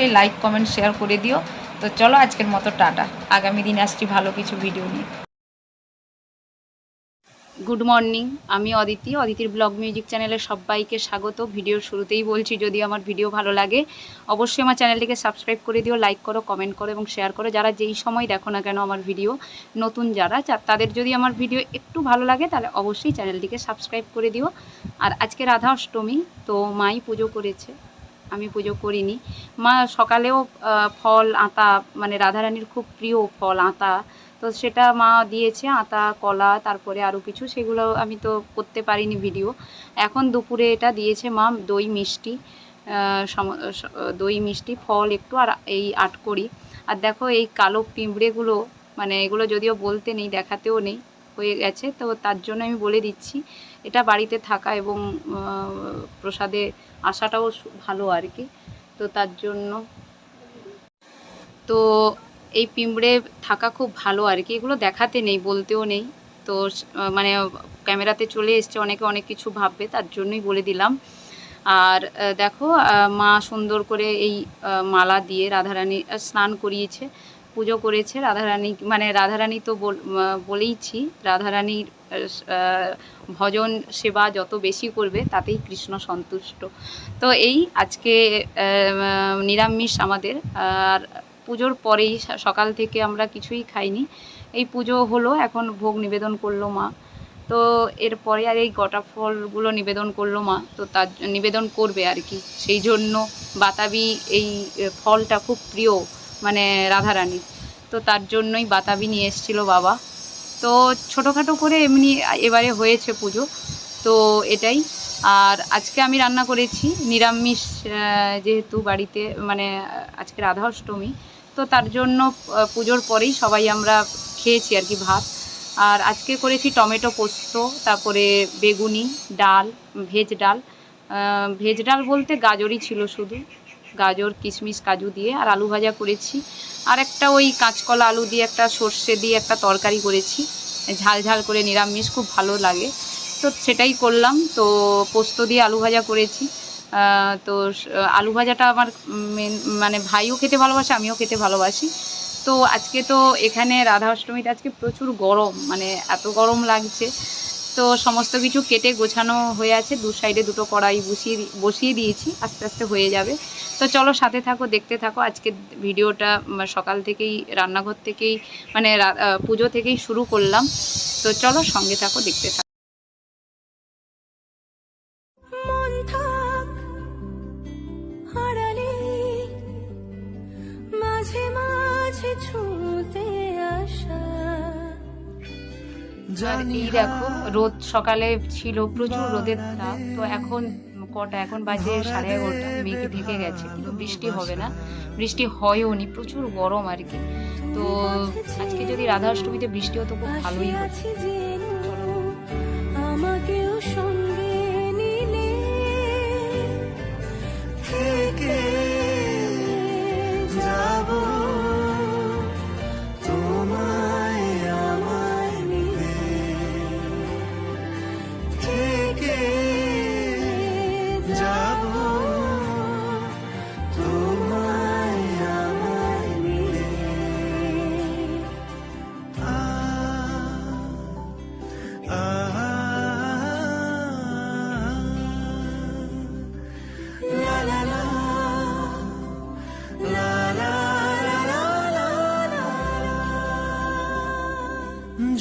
অবশ্যই like comment share করে দিও। তো চলো আজকের মতো টাটা। আগামী দিন আসছি ভালো কিছু ভিডিও নিয়ে। গুড মর্নিং আমি অদিতি। অদিতির ব্লগ মিউজিক চ্যানেলে সবাইকে স্বাগত। ভিডিওর শুরুতেই বলছি, যদি আমার ভিডিও ভালো লাগে, অবশ্যই আমার চ্যানেলটিকে সাবস্ক্রাইব করে দিও লাইক করো কমেন্ট করো এবং শেয়ার করো। যারা যেই সময় দেখো না কেন আমার ভিডিও নতুন যারা তাদের যদি আমার ভিডিও একটু ভালো লাগে, তাহলে অবশ্যই চ্যানেলটিকে সাবস্ক্রাইব করে দিও। আর আজকে রাধা অষ্টমী, তো মাই পুজো করেছে। আমি পুজো করিনি। মা সকালেও ফল, আতা মানে রাধারানীর খুব প্রিয় ফল, আতা। তো সেটা মা দিয়েছে, আতা, কলা, তারপরে আরও কিছু। সেগুলো আমি তো করতে পারিনি ভিডিও এখন দুপুরে এটা দিয়েছে মা দই, মিষ্টি দই, মিষ্টি, ফল একটু আর এই আটকড়ি আর দেখো এই কালো পিঁপড়েগুলো মানে এগুলো যদিও বলতে নেই, দেখাতেও নেই হয়ে গেছে। তো তার জন্য আমি বলে দিচ্ছি, এটা বাড়িতে থাকা এবং প্রসাদে আসাটাও ভালো আর কি। তো তার জন্য তো এই পিঁপড়ে থাকা খুব ভালো আর কি। এগুলো দেখাতে নেই, বলতেও নেই। তো মানে ক্যামেরাতে চলে এসছে, অনেকে অনেক কিছু ভাববে, তার জন্যই বলে দিলাম। আর দেখো মা সুন্দর করে এই মালা দিয়ে রাধারানী স্নান করিয়েছে। পুজো করেছে, রাধারানী মানে রাধারানী তো বল- বলেইছি রাধারানীর ভজন, সেবা যত বেশি করবে তাতেই কৃষ্ণ সন্তুষ্ট। তো এই আজকে নিরামিষ আমাদের, আর পুজোর পরেই সকাল থেকে আমরা কিছুই খাইনি। এই পুজো হলো, এখন ভোগ নিবেদন করল মা। তো এরপরে আর এই গোটা ফলগুলো নিবেদন করল মা। তো তার নিবেদন করবে আর কি। সেই জন্য বাতাবি এই ফলটা খুব প্রিয়। মানে রাধারানীর তো তার জন্যই বাতাবি নিয়ে এসেছিল বাবা। তো ছোটোখাটো করে এমনি এবারে হয়েছে পুজো। তো এটাই। আর আজকে আমি রান্না করেছি নিরামিষ যেহেতু বাড়িতে মানে আজকে রাধা অষ্টমী তো তার জন্য পুজোর পরেই সবাই আমরা খেয়েছি আর কি ভাত। আর আজকে করেছি টমেটো পোস্ত, তারপরে বেগুনি, ডাল, ভেজ ডাল। ভেজ ডাল বলতে গাজরই ছিল শুধু। গাজর, কিশমিশ, কাজু দিয়ে আর আলু ভাজা করেছি। আর একটা ওই কাঁচকলা আলু দিয়ে, একটা সর্ষে দিয়ে একটা তরকারি করেছি। ঝাল ঝাল করে নিরামিষ, খুব ভালো লাগে। তো সেটাই করলাম। তো পোস্ত দিয়ে আলু ভাজা করেছি। তো আলু ভাজাটা আমার মেন- মানে ভাইও খেতে ভালোবাসে, আমিও খেতে ভালোবাসি। তো আজকে তো এখানে রাধা অষ্টমীতে আজকে প্রচুর গরম মানে এত গরম লাগছে। তো সমস্ত কিছু কেটে গোছানো হয়ে আছে। দু সাইডে দুটো কড়াই বসিয়ে বসিয়ে দিয়েছি। আস্তে আস্তে হয়ে যাবে। তো চলো সাথে থাকো, দেখতে থাকো। আজকে ভিডিওটা সকাল থেকেই, রান্নাঘর থেকেই মানে পুজো থেকেই শুরু করলাম। তো চলো সঙ্গে থাকো, দেখতে থাকো। মাঝে মাঝে এই দেখো রোদ সকালে ছিল প্রচুর রোদের তাপ তো এখন কটা এখন বাজে সাড়ে এগারোটা মেঘ ঢেকে গেছে কিন্তু বৃষ্টি হবে না। বৃষ্টি হয়ও নি প্রচুর গরম আর কি। তো আজকে যদি রাধা অষ্টমীতে বৃষ্টি হতো খুব ভালোই হতো।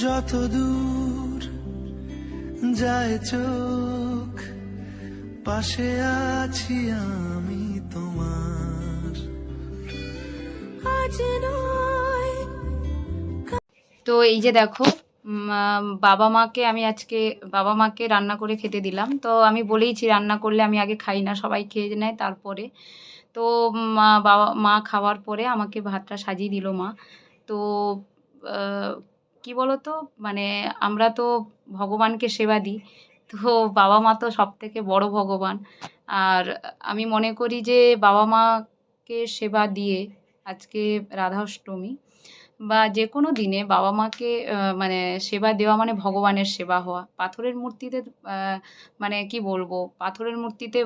যত দূর যায় চোখ, পাশে আছি আমি তোমার। তো এই যে দেখো বাবা মাকে আমি আজকে, বাবা মাকে রান্না করে খেতে দিলাম। তো আমি বলেইছি, রান্না করলে আমি আগে খাই না, সবাই খেয়ে নেয় তারপরে। তো মা বাবা, মা খাওয়ার পরে আমাকে ভাতটা সাজিয়ে দিল মা। তো কি বলো তো মানে আমরা তো ভগবানকে সেবা দিই। তো বাবা মা তো সব থেকে বড় ভগবান। আর আমি মনে করি যে বাবা মাকে সেবা দিয়ে আজকে রাধা অষ্টমী বা যে কোনো দিনে বাবা মাকে মানে সেবা দেওয়া মানে ভগবানের সেবা হওয়া। পাথরের মূর্তিতে মানে কি বলব? পাথরের মূর্তিতে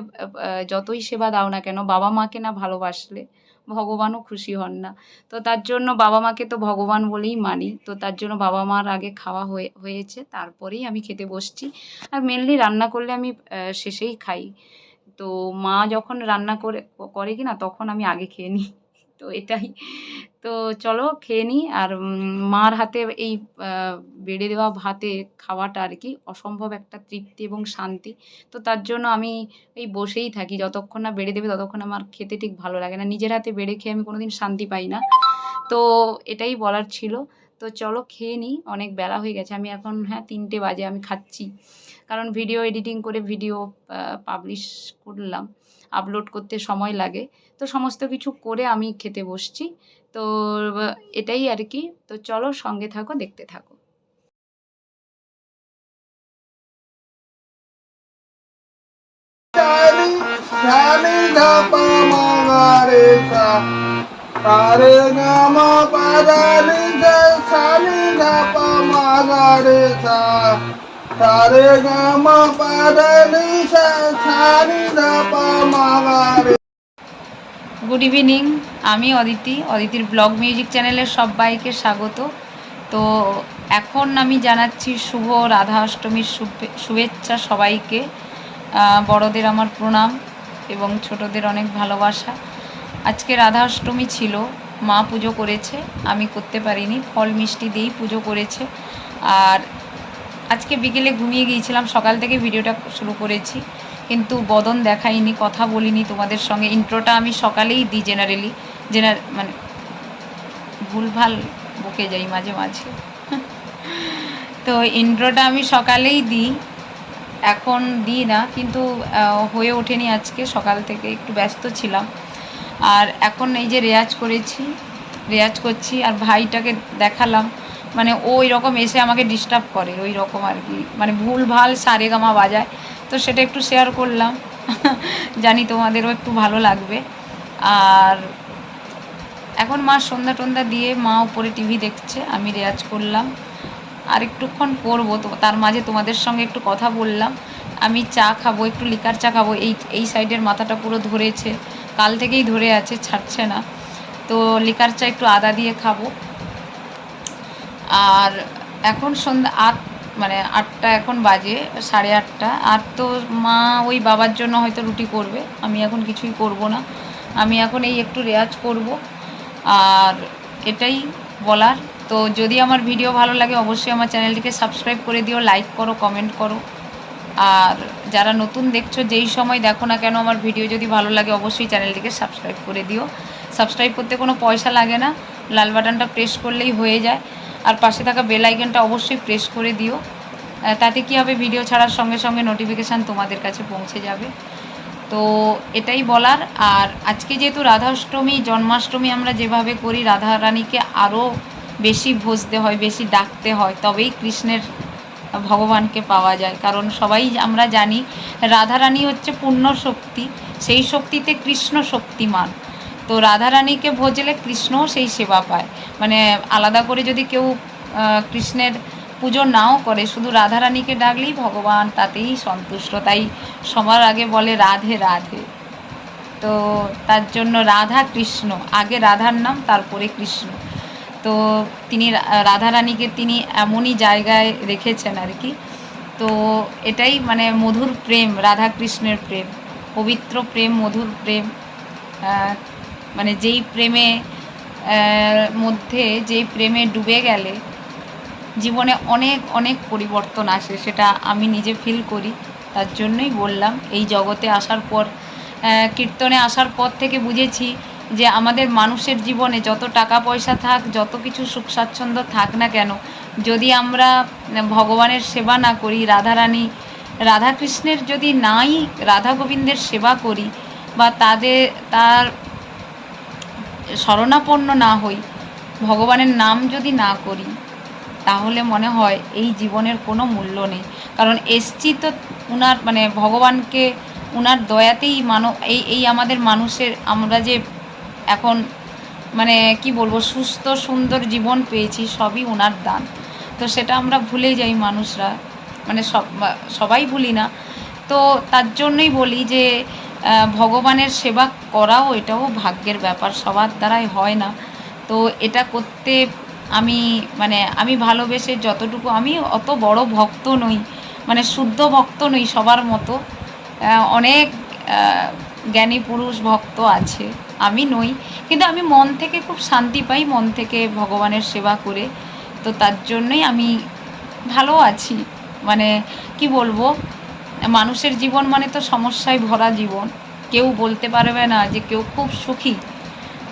যতই সেবা দাও না কেন, বাবা মাকে না ভালোবাসলে ভগবানও খুশি হন না। তো তার জন্য বাবা মাকে তো ভগবান বলেই মানি। তো তার জন্য বাবা মার আগে খাওয়া হয়ে, হয়েছে, তারপরেই আমি খেতে বসছি। আর মেনলি রান্না করলে আমি শেষেই খাই। তো মা যখন রান্না করে করে কি না তখন আমি আগে খেয়ে নিই। তো এটাই। তো চলো খেয়ে নিই আর মার হাতে এই বেড়ে দেওয়া ভাতে খাওয়াটা আর কি অসম্ভব একটা তৃপ্তি এবং শান্তি। তো তার জন্য আমি এই বসেই থাকি। যতক্ষণ না বেড়ে দেবে ততক্ষণ আমার খেতে ঠিক ভালো লাগে না। নিজের হাতে বেড়ে খেয়ে আমি কোনোদিন শান্তি পাই না। তো এটাই বলার ছিল। তো চলো খেয়ে নিই। অনেক বেলা হয়ে গেছে। আমি এখন হ্যাঁ তিনটে বাজে আমি খাচ্ছি। কারণ ভিডিও এডিটিং করে ভিডিও পাবলিশ করলাম। আপলোড করতে সময় লাগে তো সমস্ত কিছু করে আমি খেতে বসছি তো এটাই আর কি তো চলো সঙ্গে থাকো দেখতে থাকো da pa ma ga re pa ma ga re good evening আমি অদিতি, অদিতির ব্লগ মিউজিক চ্যানেলের সবাইকে স্বাগত। তো এখন আমি জানাচ্ছি শুভ রাধা অষ্টমীর শুভেচ্ছা সবাইকে। বড়দের আমার প্রণাম এবং ছোটদের অনেক ভালোবাসা। আজকে রাধা অষ্টমী ছিল, মা পুজো করেছে, আমি করতে পারিনি, ফল মিষ্টি দিয়েই পুজো করেছে। আর আজকে বিকেলে ঘুমিয়ে গিয়েছিলাম, সকাল থেকে ভিডিওটা শুরু করেছি। কিন্তু বদন দেখাইনি কথা বলিনি তোমাদের সঙ্গে। ইন্ট্রোটা আমি সকালেই দিই জেনারেলি জেনার মানে ভুলভাল বকে যাই মাঝে মাঝে। তো ইন্ট্রোটা আমি সকালেই দিই। এখন দিই না, কিন্তু হয়ে ওঠেনি আজকে। সকাল থেকে একটু ব্যস্ত ছিলাম। আর এখন এই যে রেয়াজ করেছি, রেয়াজ করছি, আর ভাইটাকে দেখালাম। মানে ওই রকম এসে আমাকে ডিস্টার্ব করে, ওই রকম আর কি। মানে ভুল ভালো সারেগামা বাজায়। তো সেটা একটু শেয়ার করলাম। জানি তোমাদেরও একটু ভালো লাগবে। আর এখন মা সন্ধ্যা টন্ধ্যা দিয়ে মা উপরে টিভি দেখছে, আমি রেয়াজ করলাম। আর একটুক্ষণ করব তো, তার মাঝে তোমাদের সঙ্গে একটু কথা বললাম। আমি চা খাব, একটু লিকার চা খাব, এই এই সাইডের মাথাটা পুরো ধরেছে। কাল থেকেই ধরে আছে, ছাড়ছে না। তো লিকার চা একটু আদা দিয়ে খাব। আর এখন সন্ধ্যা আট মানে আটটা এখন বাজে, সাড়ে আটটা। আর তো মা ওই বাবার জন্য হয়তো রুটি করবে। আমি এখন কিছুই করব না। আমি এখন এই একটু রেয়াজ করব। আর এটাই বলার। তো যদি আমার ভিডিও ভালো লাগে, অবশ্যই আমার চ্যানেলটিকে সাবস্ক্রাইব করে দিও, লাইক করো, কমেন্ট করো। আর যারা নতুন দেখছ, যেই সময় দেখো না কেন আমার ভিডিও যদি ভালো লাগে, অবশ্যই চ্যানেলটিকে সাবস্ক্রাইব করে দিও। সাবস্ক্রাইব করতে কোনো পয়সা লাগে না। লাল বাটনটা প্রেস করলেই হয়ে যায়। আর পাশে থাকা বেল আইকনটা অবশ্যই প্রেস করে দিও। তাতে কী হবে? ভিডিও ছাড়ার সঙ্গে সঙ্গে নোটিফিকেশান তোমাদের কাছে পৌঁছে যাবে। তো এটাই বলার। আর আজকে যেহেতু রাধাষ্টমী, জন্মাষ্টমী আমরা যেভাবে করি রাধা রানীকে আরও বেশি ভজতে হয়, বেশি ডাকতে হয়, তবেই কৃষ্ণের ভগবানকে পাওয়া যায়। কারণ সবাই আমরা জানি, রাধারানী হচ্ছে পূর্ণ শক্তি সেই শক্তিতে কৃষ্ণ শক্তিমান। তো রাধারানীকে ভজলে কৃষ্ণও সেই সেবা পায়। মানে আলাদা করে যদি কেউ কৃষ্ণের পুজো নাও করে, শুধু রাধারানীকে ডাকলেই ভগবান তাতেই সন্তুষ্ট। তাই সবার আগে বলে রাধে রাধে। তো তার জন্য রাধা কৃষ্ণ, আগে রাধার নাম, তারপরে কৃষ্ণ। তো তিনি রাধারানীকে তিনি এমনই জায়গায় রেখেছেন আর কি। তো এটাই মানে মধুর প্রেম, রাধা কৃষ্ণের প্রেম, পবিত্র প্রেম, মধুর প্রেম মানে যেই প্রেমে মধ্যে যেই প্রেমে ডুবে গেলে জীবনে অনেক অনেক পরিবর্তন আসে, সেটা আমি নিজে ফিল করি। তার জন্যই বললাম, এই জগতে আসার পর কীর্তনে আসার পর থেকে বুঝেছি যে আমাদের মানুষের জীবনে যত টাকা পয়সা থাক, যত কিছু সুখ স্বাচ্ছন্দ্য থাক না কেন, যদি আমরা ভগবানের সেবা না করি, রাধারানী, রাধাকৃষ্ণের যদি নাই, রাধা গোবিন্দের সেবা করি, বা তাদের, তার শরণাপন্ন না হই, ভগবানের নাম যদি না করি, তাহলে মনে হয় এই জীবনের কোনো মূল্য নেই। কারণ এসছি তো উনার মানে ভগবানকে উনার দয়াতেই মানব এই এই আমাদের মানুষের, আমরা যে এখন মানে কি বলব, সুস্থ, সুন্দর জীবন পেয়েছি, সবই ওনার দান। তো সেটা আমরা ভুলে যাই মানুষরা মানে সব, সবাই ভুলি না। তো তার জন্যই বলি যে ভগবানের সেবা করাও এটাও ভাগ্যের ব্যাপার, সবার দ্বারাই হয় না। তো এটা করতে আমি মানে আমি ভালোবেসে যতটুকু, আমি অত বড় ভক্ত নই মানে শুদ্ধ ভক্ত নই সবার মতো। অনেক জ্ঞানী পুরুষ ভক্ত আছে, আমি নই। কিন্তু আমি মন থেকে খুব শান্তি পাই মন থেকে ভগবানের সেবা করে। তো তার জন্যই আমি ভালো আছি। মানে কি বলব মানুষের জীবন মানে তো সমস্যায় ভরা জীবন। কেউ বলতে পারবে না যে কেউ খুব সুখী।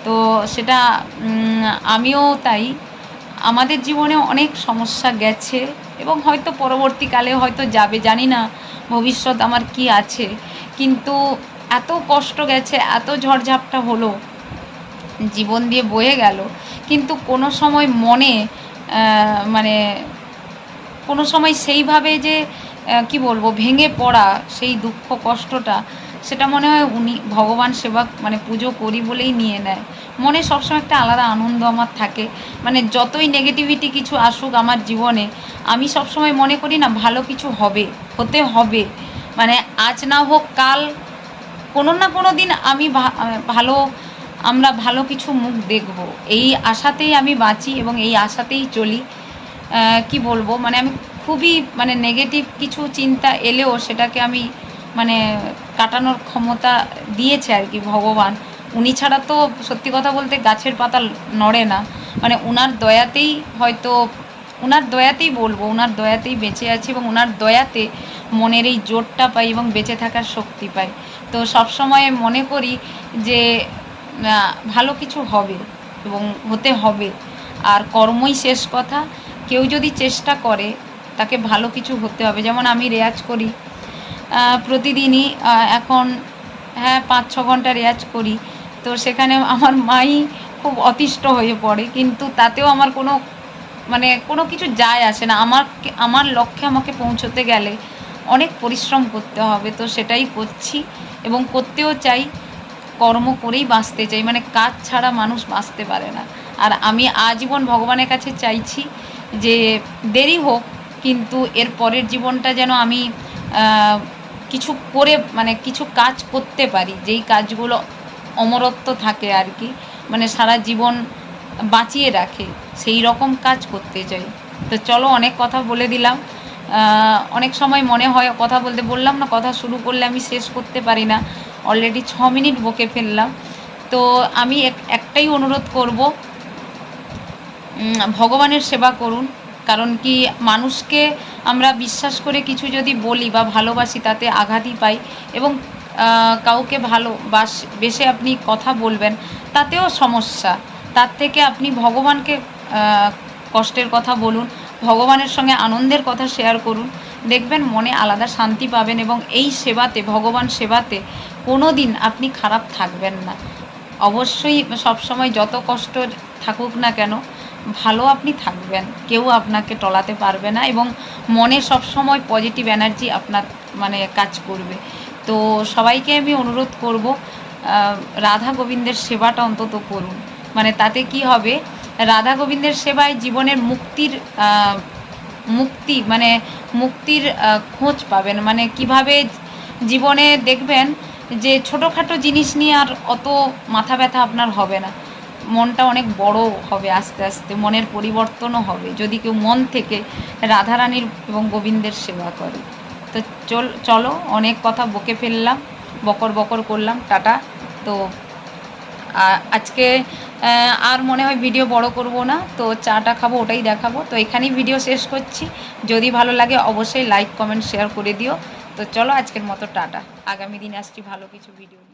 তো সেটা আমিও তাই। আমাদের জীবনে অনেক সমস্যা গেছে এবং হয়তো পরবর্তীকালে হয়তো যাবে, জানি না ভবিষ্যৎ আমার কি আছে। কিন্তু এত কষ্ট গেছে, এত ঝড়ঝাপটা হলো, জীবন দিয়ে বয়ে গেল। কিন্তু কোনো সময় মনে মানে কোনো সময় সেইভাবে যে কি বলব, ভেঙে পড়া সেই দুঃখ কষ্টটা, সেটা মনে হয় উনি ভগবান সেবা মানে পুজো করি বলেই নিয়ে নেয়। মনে সবসময় একটা আলাদা আনন্দ আমার থাকে। মানে যতই নেগেটিভিটি কিছু আসুক আমার জীবনে, আমি সবসময় মনে করি না ভালো কিছু হবে, হতে হবে। মানে আজ না হোক কাল, কোনো না কোনো দিন আমি ভালো, আমরা ভালো কিছু মুখ দেখব। এই আশাতেই আমি বাঁচি এবং এই আশাতেই চলি। কি বলব মানে আমি খুবই মানে নেগেটিভ কিছু চিন্তা এলেও সেটাকে আমি মানে কাটানোর ক্ষমতা দিয়েছে আর কি ভগবান। উনি ছাড়া তো সত্যি কথা বলতে গাছের পাতা নড়ে না। মানে উনার দয়াতেই হয়তো, উনার দয়াতেই বলব, উনার দয়াতেই বেঁচে আছি এবং উনার দয়াতে মনের এই জোরটা পাই এবং বেঁচে থাকার শক্তি পাই। তো সবসময় মনে করি যে ভালো কিছু হবে এবং হতে হবে। আর কর্মই শেষ কথা। কেউ যদি চেষ্টা করে তাকে ভালো কিছু হতে হবে। যেমন আমি রেয়াজ করি প্রতিদিনই এখন হ্যাঁ পাঁচ, ছ ঘণ্টা রেয়াজ করি। তো সেখানে আমার মাই খুব অতিষ্ঠ হয়ে পড়ে, কিন্তু তাতেও আমার কোনো মানে কোনো কিছু যায় আসে না। আমার আমার লক্ষ্যে আমাকে পৌঁছতে গেলে অনেক পরিশ্রম করতে হবে, তো সেটাই করছি এবং করতেও চাই, কর্ম করেই বাঁচতে চাই। মানে কাজ ছাড়া মানুষ বাঁচতে পারে না। আর আমি আজীবন ভগবানের কাছে চাইছি যে দেরি হোক কিন্তু এর পরের জীবনটা যেন আমি কিছু করে মানে কিছু কাজ করতে পারি, যেই কাজগুলো অমরত্ব থাকে আর কি মানে সারা জীবন বাঁচিয়ে রাখে, সেই রকম কাজ করতে চাই। তো চলো অনেক কথা বলে দিলাম। অনেক সময় মনে হয় কথা বলতে, বললাম না, কথা শুরু করলে আমি শেষ করতে পারি না। অলরেডি ছ মিনিট বকে ফেললাম। তো আমি এক- একটাই অনুরোধ করব ভগবানের সেবা করুন। কারণ কি মানুষকে আমরা বিশ্বাস করে কিছু যদি বলি বা ভালোবাসি তাতে আঘাতই পাই এবং কাউকে ভালো বাস বেশে আপনি কথা বলবেন তাতেও সমস্যা। তার থেকে আপনি ভগবানকে কষ্টের কথা বলুন, ভগবানের সঙ্গে আনন্দের কথা শেয়ার করুন, দেখবেন মনে আলাদা শান্তি পাবেন এবং এই সেবাতে, ভগবান সেবাতে কোনো দিন আপনি খারাপ থাকবেন না। অবশ্যই সবসময় যত কষ্ট থাকুক না কেন ভালো আপনি থাকবেন। কেউ আপনাকে টলাতে পারবে না এবং মনে সবসময় পজিটিভ এনার্জি আপনার মানে কাজ করবে। তো সবাইকে আমি অনুরোধ করব রাধা গোবিন্দের সেবাটা অন্তত করুন। মানে তাতে কি হবে, রাধা গোবিন্দের সেবায় জীবনের মুক্তির মুক্তি মানে মুক্তির খোঁজ পাবেন। মানে কীভাবে জীবনে দেখবেন যে ছোটোখাটো জিনিস নিয়ে আর অত মাথা ব্যথা আপনার হবে না। মনটা অনেক বড় হবে আস্তে আস্তে, মনের পরিবর্তনও হবে। যদি কেউ মন থেকে রাধারানীর এবং গোবিন্দের সেবা করে। তো চল, চলো, অনেক কথা বকে ফেললাম, বকর বকর করলাম, টাটা। তো আজকে আর মনে হয় ভিডিও বড় করব না, তো চাটা খাব ওটাই দেখাবো। তো এখানেই ভিডিও শেষ করছি। যদি ভালো লাগে অবশ্যই লাইক, কমেন্ট, শেয়ার করে দিও। তো চলো আজকের মতো টাটা। আগামী দিনে আসছি ভালো কিছু ভিডিও